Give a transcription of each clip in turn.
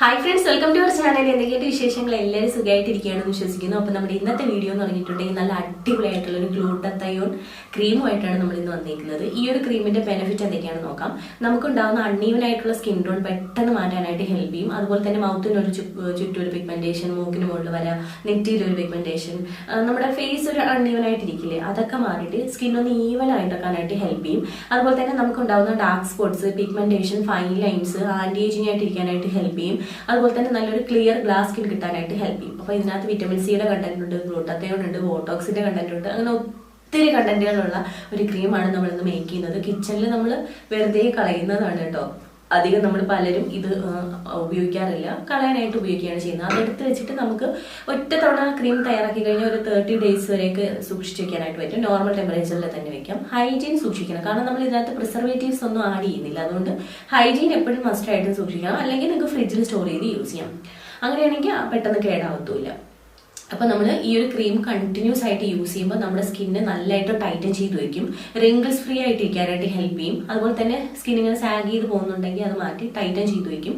Hi friends welcome to our channel എന്തൊക്കെയായിട്ട് വിശേഷങ്ങൾ? എല്ലാവരും സുഖമായിട്ടിരിക്കുകയാണെന്ന് വിശ്വസിക്കുന്നു. അപ്പോൾ നമ്മുടെ ഇന്നത്തെ വീഡിയോ എന്ന് പറഞ്ഞിട്ടുണ്ടെങ്കിൽ നല്ല അടിപൊളിയായിട്ടുള്ള ഒരു ഗ്ലൂട്ടത്തയോൺ ക്രീമുമായിട്ടാണ് നമ്മൾ ഇന്ന് വന്നിരിക്കുന്നത്. ഈ ഒരു ക്രീമിന്റെ ബെനിഫിറ്റ് എന്തൊക്കെയാണെന്ന് നോക്കാം. നമുക്കുണ്ടാകുന്ന അൺഈവൻ ആയിട്ടുള്ള സ്കിൻ ടോൺ പെട്ടെന്ന് മാറ്റാനായിട്ട് ഹെൽപ്പ് ചെയ്യും. അതുപോലെ തന്നെ മൗത്തിന് ഒരു ചുറ്റും ഒരു പിഗ്മെന്റേഷൻ മൂക്കിന് മുകളിൽ വരാം നെറ്റിയിലൊരു പിഗ്മെന്റേഷൻ നമ്മുടെ ഫേസ് ഒരു അൺഈവൻ ആയിട്ടിരിക്കില്ലേ? അതൊക്കെ മാറിയിട്ട് സ്കിൻ ഒന്ന് ഈവൻ ആയിട്ടൊക്കാനായിട്ട് ഹെൽപ്പ് ചെയ്യും. അതുപോലെ തന്നെ നമുക്കുണ്ടാകുന്ന dark spots pigmentation fine lines anti ageing ആയിട്ടിരിക്കാനായിട്ട് help ചെയ്യും. അതുപോലെ തന്നെ നല്ലൊരു ക്ലിയർ ഗ്ലാസ് സ്കിൻ കിട്ടാനായിട്ട് ഹെൽപ്പ് ചെയ്യും. അപ്പോൾ ഇതിനകത്ത് വിറ്റമിൻ സിയുടെ കണ്ടന്റ് ഉണ്ട് ഗ്ലൂട്ടത്തയോൺ ഉണ്ട് ബോട്ടോക്സിന്റെ കണ്ടന്റ് ഉണ്ട് അങ്ങനെ ഒത്തിരി കണ്ടന്റുകളുള്ള ഒരു ക്രീമാണ് നമ്മളിന്ന് മേക്ക് ചെയ്യുന്നത്. കിച്ചണിൽ നമ്മൾ വെറുതെ കളയുന്നതാണ് കേട്ടോ. അധികം നമ്മൾ പലരും ഇത് ഉപയോഗിക്കാറില്ല. കളയാനായിട്ട് ഉപയോഗിക്കുകയാണ് ചെയ്യുന്നത്. അതെടുത്ത് വെച്ചിട്ട് നമുക്ക് ഒറ്റ തവണ ക്രീം തയ്യാറാക്കി കഴിഞ്ഞാൽ ഒരു തേർട്ടി ഡേയ്സ് വരെയൊക്കെ സൂക്ഷിച്ച് വെക്കാനായിട്ട് പറ്റും. നോർമൽ ടെമ്പറേച്ചറിൽ തന്നെ വെക്കാം. ഹൈജീൻ സൂക്ഷിക്കണം. കാരണം നമ്മൾ ഇതിനകത്ത് പ്രിസർവേറ്റീവ്സ് ഒന്നും ആഡ് ചെയ്യുന്നില്ല. അതുകൊണ്ട് ഹൈജീൻ എപ്പോഴും മസ്റ്റ് ആയിട്ട് സൂക്ഷിക്കണം. അല്ലെങ്കിൽ നിങ്ങൾക്ക് ഫ്രിഡ്ജിൽ സ്റ്റോർ ചെയ്ത് യൂസ് ചെയ്യാം. അങ്ങനെയാണെങ്കിൽ പെട്ടെന്ന് കേടാവത്തുമില്ല. അപ്പൊ നമ്മൾ ഈ ഒരു ക്രീം കണ്ടിന്യൂസ് ആയിട്ട് യൂസ് ചെയ്യുമ്പോൾ നമ്മുടെ സ്കിന്ന് നല്ലതായിട്ട് ടൈറ്റൻ ചെയ്ത് വയ്ക്കും റിങ്കിൾസ് ഫ്രീ ആയിട്ട് ഇരിക്കാനായിട്ട് ഹെൽപ്പ് ചെയ്യും. അതുപോലെ തന്നെ സ്കിൻ ഇങ്ങനെ സാഗ് ചെയ്ത് പോകുന്നുണ്ടെങ്കിൽ അത് മാറ്റി ടൈറ്റൻ ചെയ്ത് വയ്ക്കും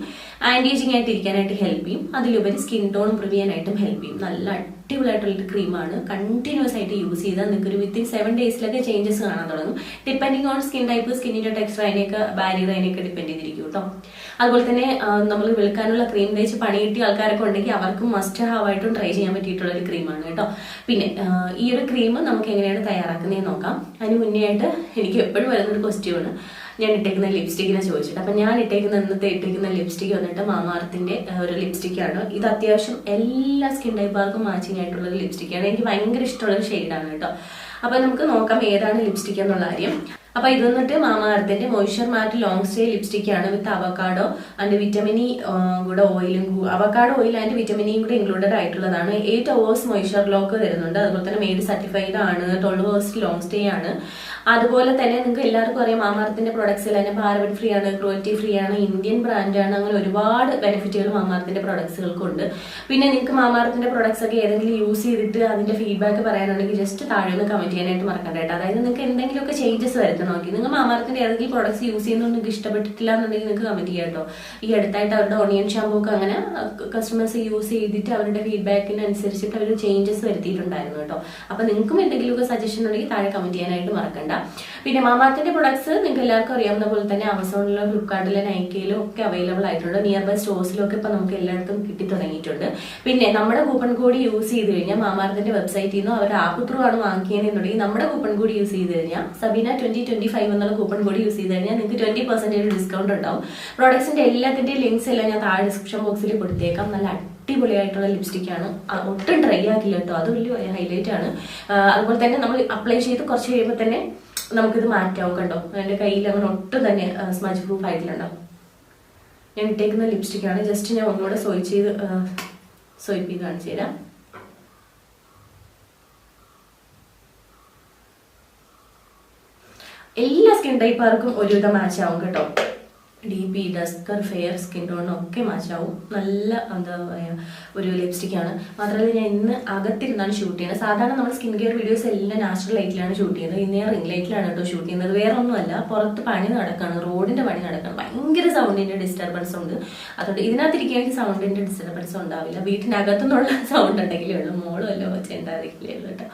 ആന്റി ഏജിങ് ആയിട്ട് ഇരിക്കാനായിട്ട് ഹെൽപ്പ് ചെയ്യും. അതിലുപരി സ്കിൻ ടോൺ ഇമ്പ്രൂവ് ചെയ്യാനായിട്ടും ഹെൽപ്പ് ചെയ്യും. നല്ല അടിപൊളിയായിട്ടുള്ള ക്രീമാണ് കണ്ടിന്യൂസ് ആയിട്ട് യൂസ് ചെയ്താൽ നിങ്ങൾക്ക് ഒരു വിത്തിൻ സെവൻ ഡേയ്സിലൊക്കെ ചേഞ്ചസ് കാണാൻ തുടങ്ങും. ഡിപ്പെൻഡിങ് ഓൺ സ്കിൻ ടൈപ്പ് സ്കിന്നിന്റെ ടെക്സ്ചർ അതിനെയൊക്കെ ബാരിയർ അതിനെയൊക്കെ ഡിപ്പെൻഡ് ചെയ്തിരിക്കും കേട്ടോ അതുപോലെ തന്നെ നമ്മൾ വിൽക്കാനുള്ള ക്രീം തേച്ച് പണി കിട്ടിയ ആൾക്കാരൊക്കെ ഉണ്ടെങ്കിൽ അവർക്കും മസ്റ്റ് ഹാവ് ആയിട്ടും ട്രൈ ചെയ്യാൻ പറ്റിയിട്ടുള്ള ഒരു ക്രീമാണ് കേട്ടോ പിന്നെ ഈ ഒരു ക്രീം നമുക്ക് എങ്ങനെയാണ് തയ്യാറാക്കുന്നതെന്ന് നോക്കാം. അതിന് മുന്നേ ആയിട്ട് എനിക്ക് എപ്പോഴും വരുന്നൊരു ക്വസ്റ്റ്യൻ ആണ്. ഞാൻ ഇട്ടേക്കുന്ന ലിപ്സ്റ്റിക്കിനെ ചോദിച്ചിട്ട് അപ്പൊ ഞാൻ ഇട്ടേക്കുന്ന ഇന്നത്തെ ഇട്ടേക്കുന്ന ലിപ്സ്റ്റിക് വന്നിട്ട് മാമാർത്തിന്റെ ഒരു ലിപ്സ്റ്റിക്കാണ് ഇത് അത്യാവശ്യം എല്ലാ സ്കിൻ ടൈപ്പുകാർക്കും മാച്ചിങ് ആയിട്ടുള്ള ഒരു ലിപ്സ്റ്റിക്കാണ് എനിക്ക് ഭയങ്കര ഇഷ്ടമുള്ള ഒരു ഷെയ്ഡാണ് കേട്ടോ. അപ്പൊ നമുക്ക് നോക്കാം ഏതാണ് ലിപ്സ്റ്റിക് എന്നുള്ള കാര്യം. അപ്പൊ ഇത് വന്നിട്ട് മാമാർത്തിന്റെ moisture matte long stay lipstick ആണ് വിത്ത് അവക്കാഡോ ആൻഡ് വിറ്റമിനി കൂടെ ഓയിലും അവക്കാഡോ ഓയിൽ ആൻഡ് വിറ്റമിനിയും കൂടെ ഇൻക്ലൂഡഡ് ആയിട്ടുള്ളതാണ്. എയ്റ്റ് അവേഴ്സ് മോയിസ്ചർ ലോക്ക് തരുന്നുണ്ട് അതുപോലെ തന്നെ മെയ്ഡ് സർട്ടിഫൈഡ് ആണ്. ട്വൽവ് അവേഴ്സ് ലോങ് സ്റ്റേ ആണ്. അതുപോലെ തന്നെ നിങ്ങൾക്ക് എല്ലാവർക്കും അറിയാം മാമാർത്തിന്റെ പ്രൊഡക്ട്സിൽ തന്നെ പാരബിഡ് ഫ്രീ ആണ് ക്രോയിറ്റി ഫ്രീ ആണ് ഇന്ത്യൻ ബ്രാൻഡാണ് അങ്ങനെ ഒരുപാട് ബെനിഫിറ്റുകൾ മാമാർത്തിന്റെ പ്രൊഡക്ട്സുകൾക്കുണ്ട് പിന്നെ നിങ്ങൾക്ക് മാമാർത്തിന്റെ പ്രൊഡക്ട്സ് ഒക്കെ ഏതെങ്കിലും യൂസ് ചെയ്തിട്ട് അതിന്റെ ഫീഡ്ബാക്ക് പറയാനുണ്ടെങ്കിൽ ജസ്റ്റ് താഴെ ഒന്ന് കമന്റ് ചെയ്യാനായിട്ട് മറക്കണ്ട കേട്ടോ. അതായത് നിങ്ങൾക്ക് എന്തെങ്കിലുമൊക്കെ ചേഞ്ചസ് വരുത്തണം നോക്കി നിങ്ങൾ മാമാർത്തിന്റെ ഏതെങ്കിലും പ്രൊഡക്ട്സ് യൂസ് ചെയ്യുന്നത് നിങ്ങൾക്ക് ഇഷ്ടപ്പെട്ടിട്ടില്ല എന്നുണ്ടെങ്കിൽ നിങ്ങൾക്ക് കമന്റ് ചെയ്യാം കേട്ടോ. ഈ അടുത്തായിട്ട് അവരുടെ ഓണിയൻ ഷാമ്പൂ ഒക്കെ അങ്ങനെ കസ്റ്റമേഴ്സ് യൂസ് ചെയ്തിട്ട് അവരുടെ ഫീഡ്ബാക്കിന് അനുസരിച്ചിട്ട് അവർ ചേഞ്ചസ് വരുത്തിയിട്ടുണ്ടായിരുന്നു കേട്ടോ. അപ്പൊ നിങ്ങൾക്കും എന്തെങ്കിലുമൊക്കെ സജഷൻ ഉണ്ടെങ്കിൽ താഴെ കമന്റ് ചെയ്യാനായിട്ട് മറക്കണ്ട. പിന്നെ മാമാർത്തിന്റെ പ്രൊഡക്ട്സ് നിങ്ങൾക്ക് എല്ലാവർക്കും അറിയാവുന്ന പോലെ തന്നെ ആമസോണിലും ഫ്ലിപ്കാർട്ടിലും നൈക്കയിലും ഒക്കെ അവൈലബിൾ ആയിട്ടുണ്ട്. നിയർ ബൈ സ്റ്റോഴ്സിലും ഒക്കെ ഇപ്പൊ നമുക്ക് എല്ലായിടത്തും കിട്ടി തുടങ്ങിയിട്ടുണ്ട്. പിന്നെ നമ്മുടെ കൂപ്പൺ കോഡ് യൂസ് ചെയ്ത് കഴിഞ്ഞാൽ മാമാർത്തിന്റെ വെബ്സൈറ്റിൽ നിന്നോ അവർ ആപ്പ് ത്രൂ ആണ് വാങ്ങിക്കുന്നതെന്നുണ്ടെങ്കിൽ നമ്മുടെ കൂപ്പൺ കോഡ് യൂസ് ചെയ്ത് കഴിഞ്ഞാൽ സബീന ട്വന്റി ട്വന്റി ഫൈവ് എന്നുള്ള കൂപ്പൺ കോഡ് യൂസ് ചെയ്ത് കഴിഞ്ഞാൽ നിങ്ങൾക്ക് ട്വന്റി പെർസെന്റേജ് ഡിസ്കൗണ്ട് ഉണ്ടാവും. പ്രോഡക്ട്സിന്റെ എല്ലാത്തിന്റെയും ലിങ്ക്സ് എല്ലാം ഞാൻ താഴെ ഡിസ്ക്രിപ്ഷൻ ബോക്സിൽ കൊടുത്തേക്കാം. നല്ല അടിപൊളിയായിട്ടുള്ള ലിപ്സ്റ്റിക് ആണ്. ഒട്ടും ഡ്രൈ ആക്കില്ല കേട്ടോ. അത് വലിയ ഹൈലൈറ്റ് ആണ്. അതുപോലെ തന്നെ നമ്മൾ അപ്ലൈ ചെയ്ത് കുറച്ച് കഴിയുമ്പോൾ തന്നെ നമുക്കിത് മാറ്റാവും കണ്ടോ എന്റെ കയ്യിൽ അങ്ങനെ ഒട്ടും തന്നെ സ്മജ് പ്രൂഫ് ആയിട്ടുണ്ടാവും ഞാൻ ഇട്ടേക്കുന്ന ലിപ്സ്റ്റിക് ആണ്. ജസ്റ്റ് ഞാൻ ഒന്നുകൂടെ സോയിപ്പ് ചെയ്ത് സോയിപ്പ് ചെയ്ത് കാണിച്ചു തരാം. എല്ലാ സ്കിൻ ടൈപ്പുകാർക്കും ഒരുവിധം മാച്ച് ആവും കേട്ടോ. ഡീപി ഡസ്കർ ഫെയർ സ്കിൻ ടോണൊക്കെ മാച്ചാവും നല്ല എന്താ പറയുക ഒരു ലിപ്സ്റ്റിക് ആണ്. മാത്രമല്ല ഞാൻ ഇന്ന് അകത്തിരുന്നാണ് ഷൂട്ട് ചെയ്യുന്നത്. സാധാരണ നമ്മൾ സ്കിൻ കെയർ വീഡിയോസ് എല്ലാം നാച്ചുറൽ ലൈറ്റിലാണ് ഷൂട്ട് ചെയ്യുന്നത്. ഇന്ന് റിംഗ് ലൈറ്റിലാണ് കേട്ടോ ഷൂട്ട് ചെയ്യുന്നത്. വേറെ ഒന്നുമല്ല പുറത്ത് പണി നടക്കാണ് റോഡിന്റെ പണി നടക്കാണ്. ഭയങ്കര സൗണ്ടിന്റെ ഡിസ്റ്റർബൻസ് ഉണ്ട്. അതുകൊണ്ട് ഇതിനകത്തിരിക്കുകയാണെങ്കിൽ സൗണ്ടിന്റെ ഡിസ്റ്റർബൻസ് ഉണ്ടാവില്ല. വീട്ടിനകത്തുനിന്നുള്ള സൗണ്ട് ഉണ്ടെങ്കിലേ ഉള്ളൂ. മോളും അല്ലോ ഉണ്ടായിരിക്കില്ലേ ഉള്ളൂ കേട്ടോ.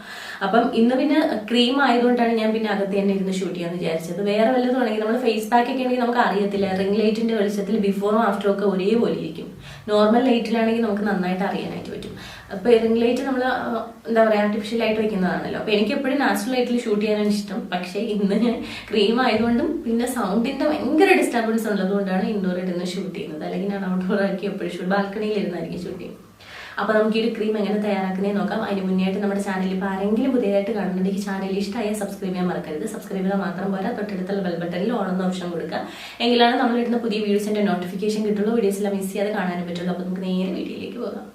അപ്പം ഇന്ന് പിന്നെ ക്രീം ആയതുകൊണ്ടാണ് ഞാൻ പിന്നെ അകത്ത് തന്നെ ഇരുന്ന് ഷൂട്ട് ചെയ്യാന്ന് വിചാരിച്ചത്. വേറെ വല്ലതും ആണെങ്കിൽ നമ്മൾ ഫേസ് പാക്ക് ഒക്കെ ആണെങ്കിൽ നമുക്ക് അറിയത്തില്ല. റിംഗ് ലൈറ്റിന്റെ വെളിച്ചത്തിൽ ബിഫോറും ആഫ്റ്ററും ഒക്കെ ഒരേപോലെ ഇരിക്കും. നോർമൽ ലൈറ്റിലാണെങ്കിൽ നമുക്ക് നന്നായിട്ട് അറിയാനായിട്ട് പറ്റും. അപ്പൊ റിംഗ് ലൈറ്റ് നമ്മൾ എന്താ പറയാ ആർട്ടിഫിഷ്യൽ ആയിട്ട് വെക്കുന്നതാണല്ലോ. അപ്പൊ എനിക്ക് എപ്പോഴും നാച്ചുറൽ ലൈറ്റിൽ ഷൂട്ട് ചെയ്യാനാണ് ഇഷ്ടം. പക്ഷേ ഇന്ന് ഞാൻ ക്രീം ആയതുകൊണ്ടും പിന്നെ സൗണ്ടിന്റെ ഭയങ്കര ഡിസ്റ്റർബൻസ് ഉള്ളതുകൊണ്ടാണ് ഇൻഡോർ ഇരുന്ന് ഷൂട്ട് ചെയ്യുന്നത്. അല്ലെങ്കിൽ ഞാൻ ഔട്ട്ഡോർ ആക്കി എപ്പോഴും ഷൂട്ട് ബാൽക്കണിയിൽ ഇരുന്നായിരിക്കും ഷൂട്ട് ചെയ്യും അപ്പൊ നമുക്ക് ഈ ഒരു ക്രീം എങ്ങനെ തയ്യാറാക്കുന്നതെന്ന് നോക്കാം. അതിന് മുന്നേ ആയിട്ട് നമ്മുടെ ചാനൽ ഇപ്പോൾ ആരെങ്കിലും പുതിയതായിട്ട് കാണുന്നുണ്ടെങ്കിൽ ചാനൽ ഇഷ്ടമായ സബ്സ്ക്രൈബ് ചെയ്യാൻ മറക്കരുത്. സബ്സ്ക്രൈബ് ചെയ്താൽ മാത്രം പോരാ. തൊട്ടടുത്തുള്ള ബെൽ ബട്ടണിൽ ഓണെന്ന ഓപ്ഷൻ കൊടുക്കുക. എങ്കിലാണ് നമ്മൾ ഇടുന്ന പുതിയ വീഡിയോസിന്റെ നോട്ടിഫിക്കേഷൻ കിട്ടുള്ളൂ. വീഡിയോസ് എല്ലാം മിസ് ചെയ്യാതെ കാണാനും പറ്റുള്ളൂ. അപ്പൊ നമുക്ക് നേരെ വീഡിയോയിലേക്ക് പോകാം.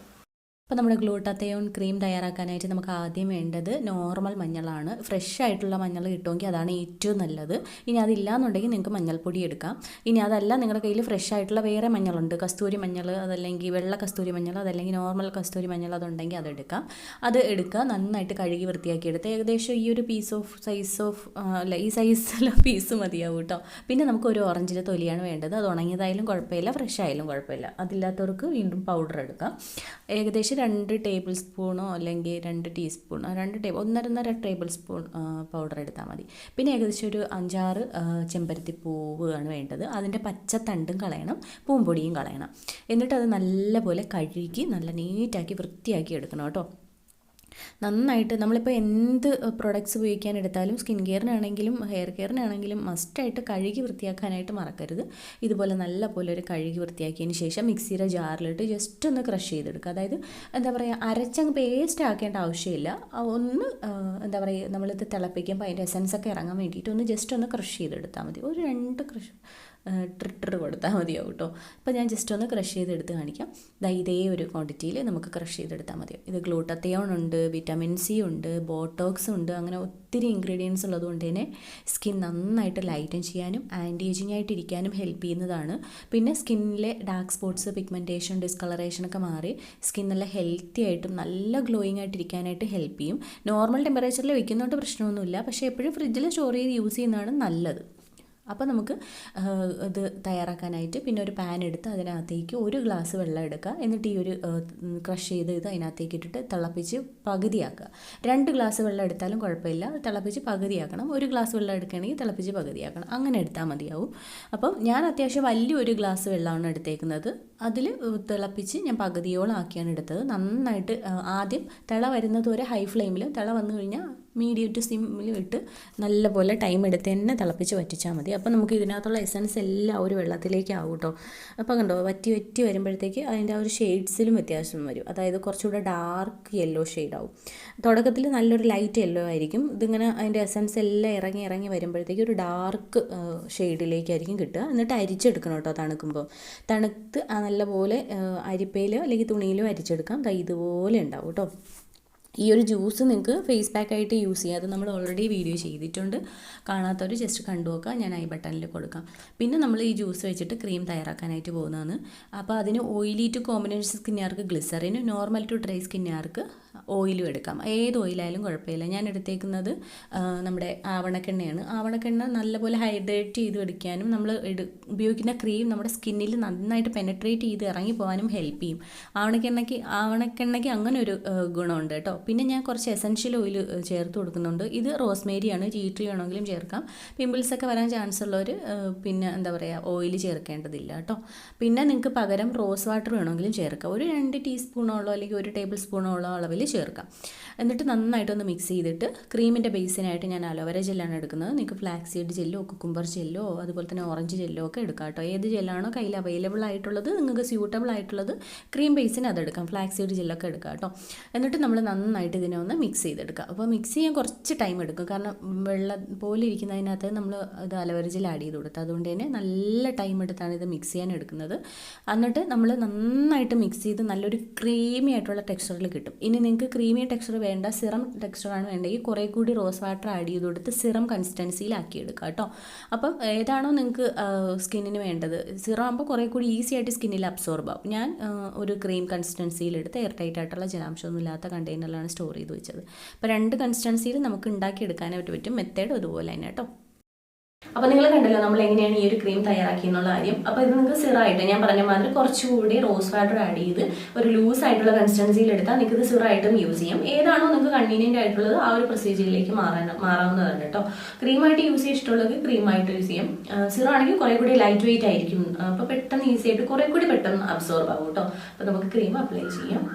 അപ്പോൾ നമ്മുടെ ഗ്ലൂട്ടാത്തയോൺ ക്രീം തയ്യാറാക്കാനായിട്ട് നമുക്ക് ആദ്യം വേണ്ടത് നോർമൽ മഞ്ഞളാണ്. ഫ്രഷ് ആയിട്ടുള്ള മഞ്ഞൾ കിട്ടുമെങ്കിൽ അതാണ് ഏറ്റവും നല്ലത്. ഇനി അതില്ലാന്നുണ്ടെങ്കിൽ നിങ്ങൾക്ക് മഞ്ഞൾപ്പൊടി എടുക്കാം. ഇനി അതല്ല നിങ്ങളുടെ കയ്യിൽ ഫ്രഷ് ആയിട്ടുള്ള വേറെ മഞ്ഞളുണ്ട്. കസ്തൂരി മഞ്ഞൾ അതല്ലെങ്കിൽ വെള്ള കസ്തൂരി മഞ്ഞൾ അതല്ലെങ്കിൽ നോർമൽ കസ്തൂരി മഞ്ഞൾ അതുണ്ടെങ്കിൽ അതെടുക്കാം അത് എടുക്കുക നന്നായിട്ട് കഴുകി വൃത്തിയാക്കി എടുത്ത് ഏകദേശം ഈ ഒരു പീസ് ഓഫ് സൈസ് ഓഫ് അല്ല ഈ സൈസിലെ പീസ് മതിയാവും കേട്ടോ. പിന്നെ നമുക്ക് ഒരു ഓറഞ്ചിന്റെ തൊലിയാണ് വേണ്ടത്. അത് ഉണങ്ങിയതായാലും കുഴപ്പമില്ല ഫ്രഷ് ആയാലും കുഴപ്പമില്ല. അതില്ലാത്തവർക്ക് വീണ്ടും പൗഡർ എടുക്കാം. ഏകദേശം രണ്ട് ടേബിൾ സ്പൂണോ അല്ലെങ്കിൽ രണ്ട് ടീസ്പൂണോ രണ്ട് ടേബിൾ ഒന്നരന്നര ടേബിൾ സ്പൂൺ പൗഡർ എടുത്താൽ മതി. പിന്നെ ഏകദേശം ഒരു അഞ്ചാറ് ചെമ്പരത്തി പൂവാണ് വേണ്ടത്. അതിന്റെ പച്ചത്തണ്ടും കളയണം പൂമ്പൊടിയും കളയണം. എന്നിട്ട് അത് നല്ലപോലെ കഴുകി നല്ല നീറ്റാക്കി വൃത്തിയാക്കി എടുക്കണം കേട്ടോ. നന്നായിട്ട് നമ്മളിപ്പോൾ എന്ത് പ്രൊഡക്ട്സ് ഉപയോഗിക്കാൻ എടുത്താലും സ്കിൻ കെയറിനാണെങ്കിലും ഹെയർ കെയറിനാണെങ്കിലും മസ്റ്റായിട്ട് കഴുകി വൃത്തിയാക്കാനായിട്ട് മറക്കരുത്. ഇതുപോലെ നല്ല പോലെ ഒരു കഴുകി വൃത്തിയാക്കിയതിന് ശേഷം മിക്സിയുടെ ജാറിലിട്ട് ജസ്റ്റ് ഒന്ന് ക്രഷ് ചെയ്തെടുക്കുക. അതായത് എന്താ പറയുക അരച്ചങ്ങ് പേസ്റ്റ് ആക്കേണ്ട ആവശ്യമില്ല. ഒന്ന് എന്താ പറയുക നമ്മളിത് തിളപ്പിക്കുമ്പോൾ അതിന്റെ എസൻസ് ഒക്കെ ഇറങ്ങാൻ വേണ്ടിയിട്ട് ഒന്ന് ജസ്റ്റ് ഒന്ന് ക്രഷ് ചെയ്തെടുത്താൽ മതി. ഒരു രണ്ട് ക്രഷ് ട്രിട്ടർ കൊടുത്താൽ മതിയാവും കേട്ടോ. അപ്പോൾ ഞാൻ ജസ്റ്റ് ഒന്ന് ക്രഷ് ചെയ്തെടുത്ത് കാണിക്കാം. ദാ ഇതേ ഒരു ക്വാണ്ടിറ്റിയിൽ നമുക്ക് ക്രഷ് ചെയ്തെടുത്താൽ മതിയാവും. ഇത് ഗ്ലൂട്ടത്തിയോൺ ഉണ്ട് വിറ്റാമിൻ സി ഉണ്ട് ബോട്ടോക്സ് ഉണ്ട് അങ്ങനെ ഒത്തിരി ഇൻഗ്രീഡിയൻസ് ഉള്ളതുകൊണ്ട് തന്നെ സ്കിൻ നന്നായിട്ട് ലൈറ്റൻ ചെയ്യാനും ആന്റി ഏജിങ് ആയിട്ട് ഇരിക്കാനും ഹെൽപ്പ് ചെയ്യുന്നതാണ്. പിന്നെ സ്കിന്നിലെ ഡാർക്ക് സ്പോട്ട്സ് പിഗ്മെന്റേഷൻ ഡിസ്കളറേഷൻ ഒക്കെ മാറി സ്കിൻ നല്ല ഹെൽത്തി ആയിട്ടും നല്ല ഗ്ലോയിങ് ആയിട്ട് ഇരിക്കാനായിട്ട് ഹെൽപ്പ് ചെയ്യും. നോർമൽ ടെമ്പറേച്ചറിൽ വയ്ക്കുന്നതുകൊണ്ട് പ്രശ്നമൊന്നുമില്ല. പക്ഷേ എപ്പോഴും ഫ്രിഡ്ജിൽ സ്റ്റോർ ചെയ്ത് യൂസ് ചെയ്യുന്നതാണ് നല്ലത്. അപ്പോൾ നമുക്ക് ഇത് തയ്യാറാക്കാനായിട്ട് പിന്നെ ഒരു പാൻ എടുത്ത് അതിനകത്തേക്ക് ഒരു ഗ്ലാസ് വെള്ളം എടുക്കുക. എന്നിട്ട് ഈ ഒരു ക്രഷ് ചെയ്ത് ഇത് അതിനകത്തേക്ക് ഇട്ടിട്ട് തിളപ്പിച്ച് പകുതിയാക്കുക. രണ്ട് ഗ്ലാസ് വെള്ളം എടുത്താലും കുഴപ്പമില്ല. തിളപ്പിച്ച് പകുതിയാക്കണം. ഒരു ഗ്ലാസ് വെള്ളം എടുക്കുകയാണെങ്കിൽ തിളപ്പിച്ച് പകുതിയാക്കണം. അങ്ങനെ എടുത്താൽ മതിയാവും. അപ്പം ഞാൻ അത്യാവശ്യം വലിയൊരു ഗ്ലാസ് വെള്ളമാണ് എടുത്തേക്കുന്നത്. അതിൽ തിളപ്പിച്ച് ഞാൻ പകുതിയോളം ആക്കിയാണ് എടുത്തത്. നന്നായിട്ട് ആദ്യം തിള വരുന്നത് വരെ ഹൈ ഫ്ലെയിമിൽ തിള വന്നു കഴിഞ്ഞാൽ മീഡിയം ടു സിമ്മിൽ ഇട്ട് നല്ലപോലെ ടൈം എടുത്ത് തന്നെ തിളപ്പിച്ച് വറ്റിച്ചാൽ മതി. അപ്പോൾ നമുക്ക് ഇതിനകത്തുള്ള എസൻസ് എല്ലാം ഒരു വെള്ളത്തിലേക്ക് ആവും കേട്ടോ അപ്പോൾ കണ്ടോ വറ്റി വറ്റി വരുമ്പോഴത്തേക്ക് അതിന്റെ ആ ഒരു ഷെയ്ഡ്സിലും വ്യത്യാസം വരും. അതായത് കുറച്ചുകൂടെ ഡാർക്ക് യെല്ലോ ഷെയ്ഡാവും തുടക്കത്തിൽ നല്ലൊരു ലൈറ്റ് യെല്ലോ ആയിരിക്കും. ഇതിങ്ങനെ അതിന്റെ എസൻസ് എല്ലാം ഇറങ്ങി ഇറങ്ങി വരുമ്പോഴത്തേക്ക് ഒരു ഡാർക്ക് ഷെയ്ഡിലേക്കായിരിക്കും കിട്ടുക. എന്നിട്ട് അരിച്ചെടുക്കണം കേട്ടോ തണുക്കുമ്പോൾ തണുത്ത് നല്ലപോലെ അരിപ്പയിലോ അല്ലെങ്കിൽ തുണിയിലോ അരിച്ചെടുക്കാം. ഇതുപോലെ ഉണ്ടാവും കേട്ടോ ഈ ഒരു ജ്യൂസ് നിങ്ങൾക്ക് ഫേസ് പാക്ക് ആയിട്ട് യൂസ് ചെയ്യാം. അത് നമ്മൾ ഓൾറെഡി വീഡിയോ ചെയ്തിട്ടുണ്ട്. കാണാത്തവർ ജസ്റ്റ് കണ്ടു നോക്കാം ഞാൻ ഐ ബട്ടണിൽ കൊടുക്കാം. പിന്നെ നമ്മൾ ഈ ജ്യൂസ് വെച്ചിട്ട് ക്രീം തയ്യാറാക്കാനായിട്ട് പോകുന്നതാണ്. അപ്പോൾ അതിന് ഓയിലി ടു കോമ്പിനേഷൻ സ്കിന്നുകാർക്ക് ഗ്ലിസറിന് നോർമൽ ടു ഡ്രൈ സ്കിന്നുകാർക്ക് ഓയിലും എടുക്കാം. ഏത് ഓയിലായാലും കുഴപ്പമില്ല. ഞാൻ എടുത്തേക്കുന്നത് നമ്മുടെ ആവണക്കെണ്ണയാണ്. ആവണക്കെണ്ണ നല്ലപോലെ ഹൈഡ്രേറ്റ് ചെയ്ത് എടുക്കാനും നമ്മൾ ഉപയോഗിക്കുന്ന ക്രീം നമ്മുടെ സ്കിന്നിൽ നന്നായിട്ട് പെനട്രേറ്റ് ചെയ്ത് ഇറങ്ങി പോകാനും ഹെൽപ്പ് ചെയ്യും. ആവണക്കെണ്ണയ്ക്ക് ആവണക്കെണ്ണയ്ക്ക് അങ്ങനെ ഒരു ഗുണമുണ്ട് കേട്ടോ. പിന്നെ ഞാൻ കുറച്ച് എസൻഷ്യൽ ഓയിൽ ചേർത്ത് കൊടുക്കുന്നുണ്ട്. ഇത് റോസ്മേരിയാണ് ടീ ട്രീ ആണെങ്കിലും ചേർക്കാം. പിമ്പിൾസ് ഒക്കെ വരാൻ ചാൻസ് ഉള്ളവർ പിന്നെ എന്താ പറയുക ഓയിൽ ചേർക്കേണ്ടതില്ല കേട്ടോ പിന്നെ നിങ്ങൾക്ക് പകരം റോസ് വാട്ടർ വേണമെങ്കിലും ചേർക്കാം. ഒരു രണ്ട് ടീസ്പൂണോളോ അല്ലെങ്കിൽ ഒരു ടേബിൾ സ്പൂണോളോ അളവിൽ ചേർക്കാം. എന്നിട്ട് നന്നായിട്ടൊന്ന് മിക്സ് ചെയ്തിട്ട് ക്രീമിന്റെ ബേസിനായിട്ട് ഞാൻ അലോവേര ജെല്ലാണ് എടുക്കുന്നത്. നിങ്ങൾക്ക് ഫ്ലാക്സ് സീഡ് ജെല്ലോ കുക്കുംബർ ജെല്ലോ അതുപോലെ തന്നെ ഓറഞ്ച് ജെല്ലോ ഒക്കെ എടുക്കാം കേട്ടോ ഏത് ജെല്ലാണോ കയ്യിൽ അവൈലബിൾ ആയിട്ടുള്ളത് നിങ്ങൾക്ക് സ്യൂട്ടബിൾ ആയിട്ടുള്ളത് ക്രീം ബേസിന് അതെടുക്കാം ഫ്ലാക്സ് സീഡ് ജെല്ലൊക്കെ എടുക്കാം കേട്ടോ എന്നിട്ട് നമ്മൾ നന്നായിട്ട് ഇതിനെ ഒന്ന് മിക്സ് ചെയ്തെടുക്കുക. അപ്പോൾ മിക്സ് ചെയ്യാൻ കുറച്ച് ടൈം എടുക്കും. കാരണം വെള്ളം പോലെ ഇരിക്കുന്നതിനകത്ത് നമ്മൾ ഇത് അലവരജിൽ ആഡ് ചെയ്ത് കൊടുത്തു അതുകൊണ്ട് തന്നെ നല്ല ടൈം എടുത്താണ് ഇത് മിക്സ് ചെയ്യാൻ എടുക്കുന്നത്. എന്നിട്ട് നമ്മൾ നന്നായിട്ട് മിക്സ് ചെയ്ത് നല്ലൊരു ക്രീമി ആയിട്ടുള്ള ടെക്സ്ചറിൽ കിട്ടും. ഇനി നിങ്ങൾക്ക് ക്രീമി ടെക്സ്ചർ വേണ്ട സിറം ടെക്സ്ചറാണ് വേണ്ടെങ്കിൽ കുറേ കൂടി റോസ് വാട്ടർ ആഡ് ചെയ്ത് കൊടുത്ത് സിറം കൺസിസ്റ്റൻസിയിലാക്കി എടുക്കുക കേട്ടോ. അപ്പം ഏതാണോ നിങ്ങൾക്ക് സ്കിന്നിന് വേണ്ടത്. സിറം ആകുമ്പോൾ കുറേ കൂടി ഈസി ആയിട്ട് സ്കിന്നിൽ അബ്സോർബ് ആവും. ഞാൻ ഒരു ക്രീം കൺസിസ്റ്റൻസിയിലെടുത്ത് എയർ ടൈറ്റ് ആയിട്ടുള്ള ജലാംശമൊന്നും ഇല്ലാത്ത കണ്ടെയ്നറിലാണ് സ്റ്റോർ ചെയ്ത് വെച്ചത്. അപ്പോൾ രണ്ട് കൺസിസ്റ്റൻസിയിൽ നമുക്ക് ഉണ്ടാക്കിയെടുക്കാനായിട്ട് പറ്റും മെത്തേഡ് ഒരുപോലെ തന്നെ കേട്ടോ. അപ്പോൾ നിങ്ങൾ കണ്ടല്ലോ നമ്മൾ എങ്ങനെയാണ് ഈ ഒരു ക്രീം തയ്യാറാക്കി എന്നുള്ള കാര്യം. അപ്പോൾ ഇത് നിങ്ങൾക്ക് സിറായിട്ട് ഞാൻ പറഞ്ഞ മാതിരി കുറച്ചുകൂടി റോസ് വാട്ടർ ആഡ് ചെയ്ത് ഒരു ലൂസ് ആയിട്ടുള്ള കൺസിസ്റ്റൻസിയിൽ എടുത്താൽ നിങ്ങൾക്ക് ഇത് സിറായിട്ടും യൂസ് ചെയ്യാം. ഏതാണോ നിങ്ങൾക്ക് കൺവീനിയന്റ് ആയിട്ടുള്ളത് ആ ഒരു പ്രൊസീജിയറിലേക്ക് മാറാൻ മാറാവുന്നതാണ് കേട്ടോ. ക്രീമായിട്ട് യൂസ് ചെയ്യാൻ ഇഷ്ടമുള്ളത് ക്രീമായിട്ട് യൂസ് ചെയ്യാം. സിറാണെങ്കിൽ കുറെ കൂടി ലൈറ്റ് വെയിറ്റ് ആയിരിക്കും അപ്പോൾ പെട്ടെന്ന് ഈസി ആയിട്ട് കുറെ കൂടി പെട്ടെന്ന് അബ്സോർബ് ആകും കേട്ടോ. അപ്പോൾ നമുക്ക് ക്രീം അപ്ലൈ ചെയ്യാം.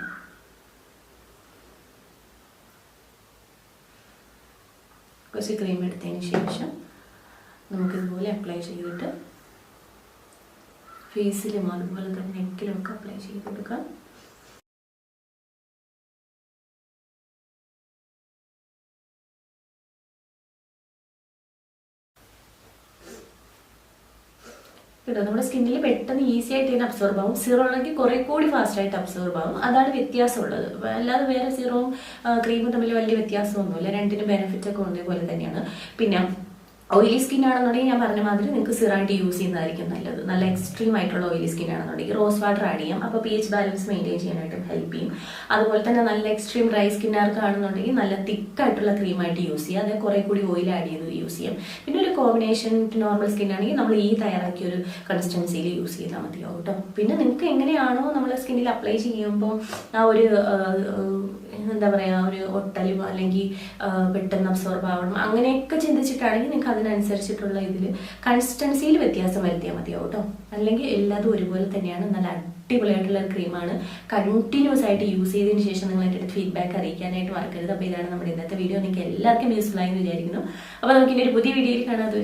കുറച്ച് ക്രീം എടുത്തതിന് ശേഷം നമുക്കിതുപോലെ അപ്ലൈ ചെയ്തിട്ട് ഫേസിലും അതുപോലെ തന്നെ നെക്കിലും ഒക്കെ അപ്ലൈ ചെയ്ത് കൊടുക്കാം. കേട്ടോ നമ്മുടെ സ്കിന്നിൽ പെട്ടെന്ന് ഈസി ആയിട്ട് തന്നെ അബ്സോർബ് ആവും. സീറോ ആണെങ്കിൽ കുറെ കൂടി ഫാസ്റ്റ് ആയിട്ട് അബ്സോർബ് ആവും. അതാണ് വ്യത്യാസമുള്ളത്. അല്ലാതെ വേറെ സീറോവും ക്രീമും തമ്മിൽ വലിയ വ്യത്യാസമൊന്നുമില്ല. രണ്ടിനും ബെനിഫിറ്റ് ഒക്കെ ഒന്നേപോലെ തന്നെയാണ്. പിന്നെ ഓയിലി സ്കിൻ ആണെന്നുണ്ടെങ്കിൽ ഞാൻ പറഞ്ഞ മാതിരി നിങ്ങൾക്ക് സിറായിട്ട് യൂസ് ചെയ്യുന്നതായിരിക്കും നല്ലത്. നല്ല എക്സ്ട്രീം ആയിട്ടുള്ള ഓയിലി സ്കിൻ ആണെന്നുണ്ടെങ്കിൽ റോസ് വാട്ടർ ആഡ് ചെയ്യാം. അപ്പോൾ പി എച്ച് ബാലൻസ് മെയിന്റെയിൻ ചെയ്യാനായിട്ടും ഹെൽപ്പ് ചെയ്യും. അതുപോലെ തന്നെ നല്ല എക്സ്ട്രീം ഡ്രൈ സ്കിന്നുകാർക്ക് ആണെന്നുണ്ടെങ്കിൽ നല്ല തിക്കായിട്ടുള്ള ക്രീമായിട്ട് യൂസ് ചെയ്യുക. അതേ കുറെ കൂടി ഓയിൽ ആഡ് ചെയ്ത് യൂസ് ചെയ്യാം. പിന്നെ ഒരു കോമ്പിനേഷൻ നോർമൽ സ്കിൻ ആണെങ്കിൽ നമ്മൾ ഈ തയ്യാറാക്കിയ ഒരു കൺസിസ്റ്റൻസിയിൽ യൂസ് ചെയ്താൽ മതിയാവും കേട്ടോ. പിന്നെ നിങ്ങൾക്ക് എങ്ങനെയാണോ നമ്മൾ സ്കിന്നിൽ അപ്ലൈ ചെയ്യുമ്പോൾ ആ ഒരു എന്താ പറയുക ഒരു ഒട്ടലും അല്ലെങ്കിൽ പെട്ടെന്ന് അബ്സോർബ് ആവണം അങ്ങനെയൊക്കെ ചിന്തിച്ചിട്ടാണെങ്കിൽ നിങ്ങൾക്ക് അതിനനുസരിച്ചിട്ടുള്ള ഇതിൽ കൺസിസ്റ്റൻസിയിൽ വ്യത്യാസം വരുത്തിയാൽ മതിയാവും കേട്ടോ അല്ലെങ്കിൽ എല്ലാതും ഒരുപോലെ തന്നെയാണ്. നല്ല അടിപൊളിയായിട്ടുള്ള ക്രീമാണ് കണ്ടിന്യൂസ് ആയിട്ട് യൂസ് ചെയ്തതിന് ശേഷം നിങ്ങൾ എന്റെ അടുത്ത് ഫീഡ്ബാക്ക് അറിയിക്കാനായിട്ട് മറക്കരുത്. അപ്പോൾ ഇതാണ് നമ്മുടെ ഇന്നത്തെ വീഡിയോ നിങ്ങൾക്ക് എല്ലാവർക്കും യൂസ്ഫുൾ ആയി എന്ന് വിചാരിക്കുന്നു. അപ്പോൾ നമുക്ക് ഇനി ഒരു പുതിയ വീഡിയോയിൽ കാണാതെ